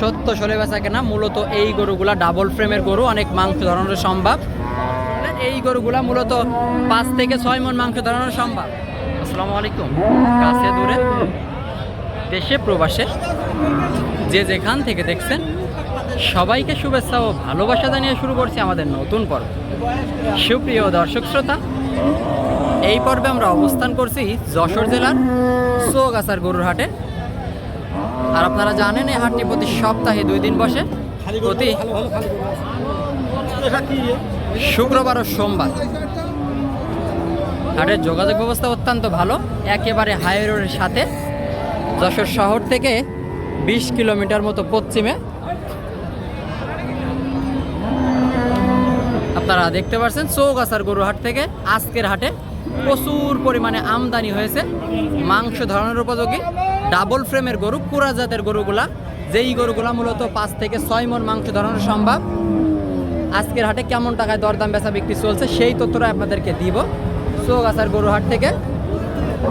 সত্য ষোলো বেচা কেনা, মূলত এই গরুগুলা ডাবল ফ্রেমের গরু, অনেক মাংস ধরানোর সম্ভব। এই গরুগুলা মূলত পাঁচ থেকে ছয় মন মাংস ধরানোর সম্ভব। আসসালামু আলাইকুম। কাছে দূরে, দেশে, প্রবাসে, যে যেখান থেকে দেখছেন, সবাইকে শুভেচ্ছা ও ভালোবাসা জানিয়ে শুরু করছি আমাদের নতুন পর্ব। সুপ্রিয় দর্শক শ্রোতা, এই পর্বে আমরা অবস্থান করছি যশোর জেলার চৌগাছার গরুর হাটে। আর আপনারা জানেন এই হাটটি প্রতি সপ্তাহে দুই দিন বসে। প্রতি শুক্রবার ও সোমবার। হাটের যোগাযোগ ব্যবস্থা অত্যন্ত ভালো। একেবারে হাই রোডের সাথে যশোর শহর থেকে বিশ কিলোমিটার মতো পশ্চিমে। আপনারা দেখতে পাচ্ছেন চৌগাছার গরু হাট থেকে আজকের হাটে প্রচুর পরিমাণে আমদানি হয়েছে। মাংস ধরানোর উপযোগী। ডাবল ফ্রেমের গরু, কুড়া জাতের গরুগুলা। যেই গরুগুলা মূলত পাঁচ থেকে ছয় মন মাংস ধরানো সম্ভব। আজকের হাটে কেমন টাকায় দরদাম বেচা বিক্রি চলছে সেই তথ্যটা আপনাদেরকে দিব। চৌগাছার গরু হাট থেকে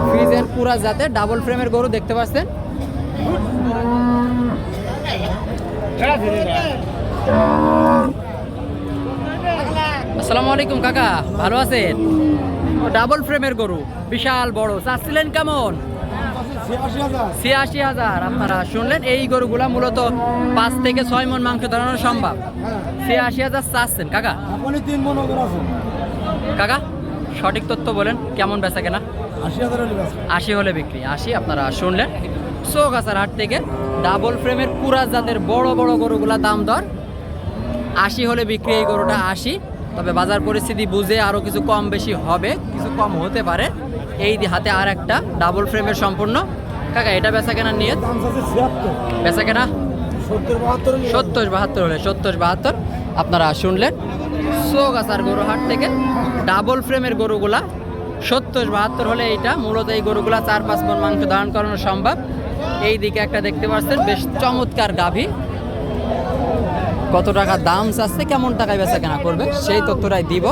ফ্রিজের পুরা জাতে ডাবল ফ্রেমের গরু দেখতে পাচ্ছেন। আসসালামু আলাইকুম কাকা, ভালো আছেন? ডাবল ফ্রেমের গরু, বিশাল বড়। চাচ্ছিলেন কেমন? ছিয়াশি হাজার। আপনারা শুনলেন এই গরুগুলা মূলত পাঁচ থেকে ছয় মন মাংস ধরানো সম্ভব। ছিয়াশি হাজার চাচ্ছেন কাকা? তিন মন কাকা সঠিক তথ্য বলেন কেমন বেচা কেনা? আশি হলে আছে আশি হলে বিক্রি আশি আপনারা শুনলেন। চৌগাছার হাট থেকে ডাবল ফ্রেমের পুরা জাতের বড় বড় গরুগুলা দাম দর। আশি হলে বিক্রি এই গরুটা আশি। তবে বাজার পরিস্থিতি বুঝে আরও কিছু কম বেশি হবে কিছু কম হতে পারে। এই হাতে আর একটা ডাবল ফ্রেমের সম্পূর্ণ। কাকা এটা বেচা কেনা নিয়ে বেচা কেনা? সত্তর বাহাত্তর হলে সত্তর বাহাত্তর। আপনারা শুনলেন সোগাছার গরু হাট থেকে ডাবল ফ্রেমের গরুগুলা। সত্তর বাহাত্তর হলে এইটা মূলত এই গরুগুলা চার পাঁচ মন মাংস ধারণ করানো সম্ভব। এই দিকে একটা দেখতে পাচ্ছেন বেশ চমৎকার গাভী। কত টাকা দাম চাচ্ছে কেমন টাকায় বেচা কেনা করবে সেই তথ্যটাই দিব।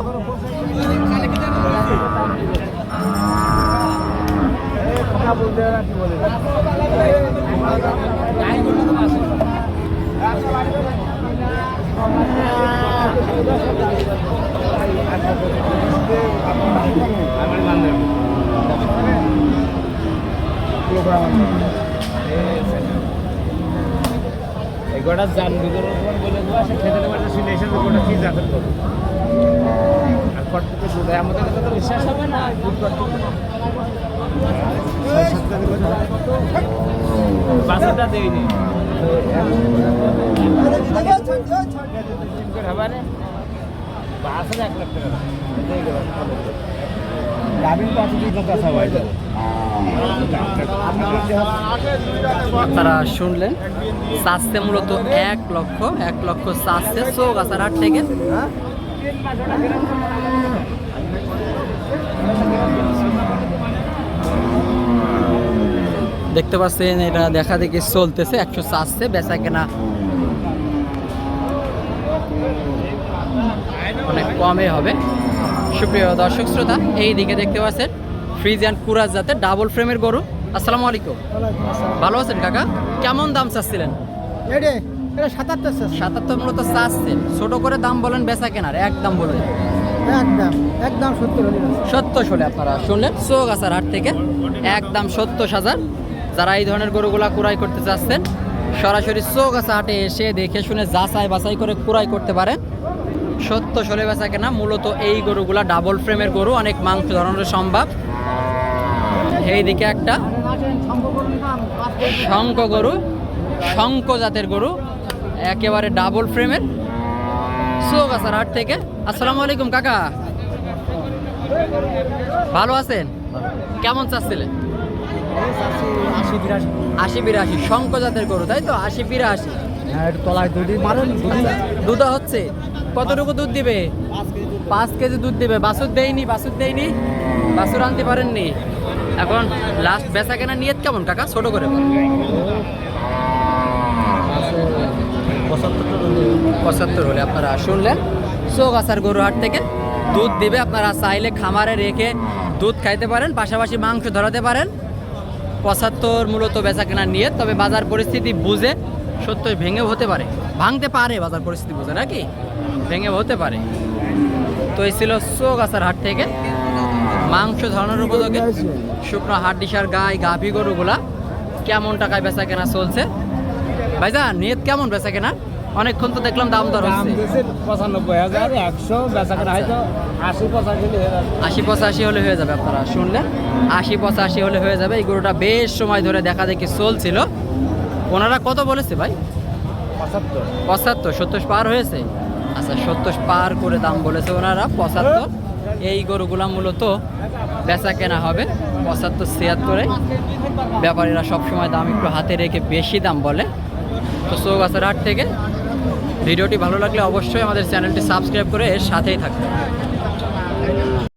জান বিগড়ের উপর বলে দেবো সে খেতে দেবো একটা সিলেকশন ওটা কি জাতের করব? আর কটকে দুধ আমাদের কাছে তো বিশ্বাস হবে না। ছয় সাতটা বাসাটা দেয়নি। বাসের এক লাখ টাকা। গাভিন পাঁচ দুই লাখ টাকা আপনারা শুনলেন চাচ্ছে মূলত এক লক্ষ এক লক্ষ চাচ্ছে চৌগাছার হাট থেকে। দেখতে পাচ্ছেন, এটা দেখা দেখি চলতেছে, একশো চাচ্ছে বেচা কেনা। অনেক কমে হবে। সুপ্রিয় দর্শক শ্রোতা এই দিকে দেখতে পাচ্ছেন ফ্রিজ অ্যান্ড কুরাজ যাতে ডাবল ফ্রেমের গরু। আসসালামু আলাইকুম। ভালো আছেন কাকা? কেমন দাম চাচ্ছিলেন? সাতাত্তর সাতাত্তর মূলত চাচ্ছেন। ছোট করে দাম বলেন বেচা কেনার। একদম বলবেন একদম একদম সত্তর হলে সত্তর হলে আপনারা শুনলেন চৌগাছার হাট থেকে একদম সত্তর হাজার। যারা এই ধরনের গরুগুলা করতে চাচ্ছেন সরাসরি চৌগাছা হাটে এসে দেখে শুনে যাচাই বাছাই করে কুড়াই করতে পারেন। সত্য সলে বেচা কেনা মূলত এই গরুগুলা ডাবল ফ্রেমের গরু অনেক মাংস ধরনের সম্ভব। এইদিকে একটা শঙ্খ গরু শঙ্খ জাতের গরু একেবারে ডাবল ফ্রেমের চৌগাছার হাট থেকে আসসালামু আলাইকুম কাকা। ভালো আছেন? কেমন চাচ্ছিলেন? আশি বিরাশি শঙ্খ জাতের গরু তাই তো? আশি বিরাশি। হ্যাঁ তলায় দুধি মারেন দুধি দুধ হচ্ছে? কতটুকু দুধ দিবে? পাঁচ কেজি দুধ দিবে। বাছুর দেয়নি বাছুর দেয়নি? বাছুর আনতে পারেননি? এখন লাস্ট বেচা কেনা নিয়ত কেমন কাকা? ছোট করে। পঁচাত্তর হলে। আপনারা শুনলেন চৌগাছার গরু হাট থেকে দুধ দিবে আপনারা চাইলে খামারে রেখে দুধ খাইতে পারেন পাশাপাশি মাংস ধরাতে পারেন। পঁচাত্তর মূলত বেচা কেনা নিয়ে তবে বাজার পরিস্থিতি বুঝে সত্যই ভেঙে হতে পারে। ভাঙতে পারে বাজার পরিস্থিতি বুঝে নাকি? ভেঙে হতে পারে। তো এই ছিল চৌগাছার হাট থেকে। মাংস ধরানোর উপযোগে। শুকনো হাড্ডিসার গাই গাভী গরুগুলা কেমন টাকায় বেচা কেনা চলছে? ভাইজান নিয়ত কেমন বেচা কেনা অনেকক্ষণ তো দেখলাম দাম দর হচ্ছে। পঁচানব্বই হাজার একশো বেচা কেনা হয়তো আশি পঁচাশি। আশি পঁচাশি হলে হয়ে যাবে আপনারা শুনলেন? আশি পঁচাশি হলে হয়ে যাবে। এই গরুটা বেশ সময় ধরে দেখা দেখি চলছিল। ওনারা কত বলেছে ভাই? পঁচাত্তর। পঁচাত্তর সত্তর পার হয়েছে? আচ্ছা সত্তর পার করে দাম বলেছে ওনারা পঁচাত্তর। এই গরুগুলা মূলত বেচা কেনা হবে, পঁচাত্তর, ছিয়াত্তরে। ব্যাপারীরা সবসময় দাম একটু হাতে রেখে বেশি দাম বলে। তো চৌগাছার হাট থেকে ভিডিওটি ভালো লাগলে অবশ্যই আমাদের চ্যানেলটি সাবস্ক্রাইব করে এর সাথেই থাকবে